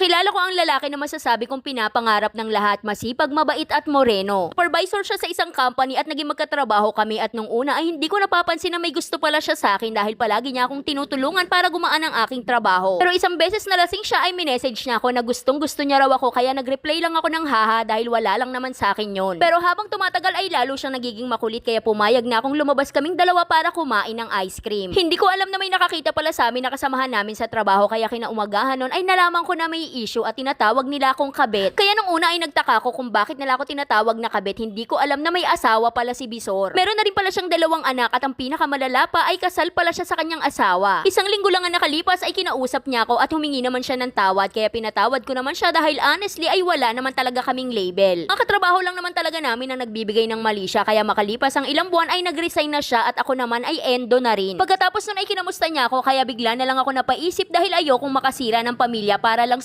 Nakilala ko ang lalaki na masasabi kong pinapangarap ng lahat, masipag, mabait at moreno. Supervisor siya sa isang company at naging magkatrabaho kami at nung una ay hindi ko napapansin na may gusto pala siya sa akin dahil palagi niya akong tinutulungan para gumaan ang aking trabaho. Pero isang beses na lasing siya ay minessage niya ako na gustong gusto niya raw ako kaya nag-reply lang ako ng haha dahil wala lang naman sa akin yon. Pero habang tumatagal ay lalo siyang nagiging makulit kaya pumayag na akong lumabas kaming dalawa para kumain ng ice cream. Hindi ko alam na may nakakita pala sa amin na kasamahan namin sa trabaho kaya kinaumagahan nun ay nalaman ko na may issue at tinatawag nila akong kabit. Kaya nung una ay nagtaka ko kung bakit nila ako tinatawag na kabit. Hindi ko alam na may asawa pala si Bisor. Meron na rin pala siyang dalawang anak at ang pinakamalala pa ay kasal pala siya sa kanyang asawa. Isang linggo lang ang nakalipas ay kinausap niya ako at humingi naman siya ng tawad kaya pinatawad ko naman siya dahil honestly ay wala naman talaga kaming label. Ang katrabaho lang naman talaga namin ang nagbibigay ng mali siya kaya makalipas ang ilang buwan ay nag-resign na siya at ako naman ay endo na rin. Pagkatapos nun ay kinamusta niya ako kaya bigla na lang ako napaisip dahil ayokong makasira ng pamilya para lang